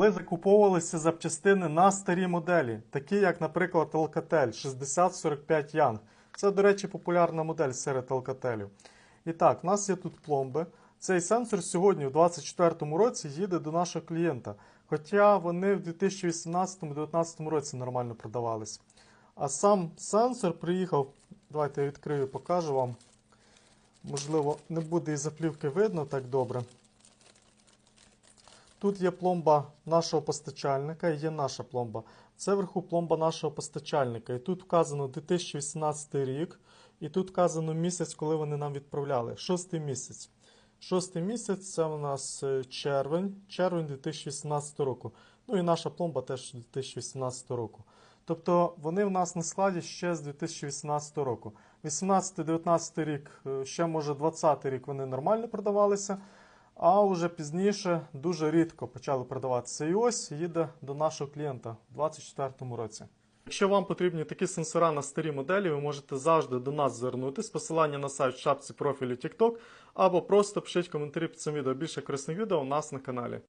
Коли закуповувалися запчастини на старі моделі, такі як, наприклад, Alcatel 6045 Young. Це, до речі, популярна модель серед Alcatel. І так, в нас є тут пломби. Цей сенсор сьогодні, у 2024 році, їде до нашого клієнта. Хоча вони в 2018-2019 році нормально продавались. А сам сенсор приїхав. Давайте я відкрию, покажу вам. Можливо, не буде і заплівки видно так добре. Тут є пломба нашого постачальника і є наша пломба. Це вверху пломба нашого постачальника. І тут вказано 2018 рік, і тут вказано місяць, коли вони нам відправляли. Шостий місяць. Шостий місяць це у нас е, червень, червень 2018 року. Ну і наша пломба теж 2018 року. Тобто вони в нас на складі ще з 2018 року. 18-19 рік, е, ще може 20 рік вони нормально продавалися, а вже пізніше дуже рідко почали продаватися. І ось їде до нашого клієнта у 2024 році. Якщо вам потрібні такі сенсора на старі моделі, ви можете завжди до нас звернутися. Посилання на сайт в шапці профілю TikTok або просто пишіть коментарі під цим відео. Більше корисних відео у нас на каналі.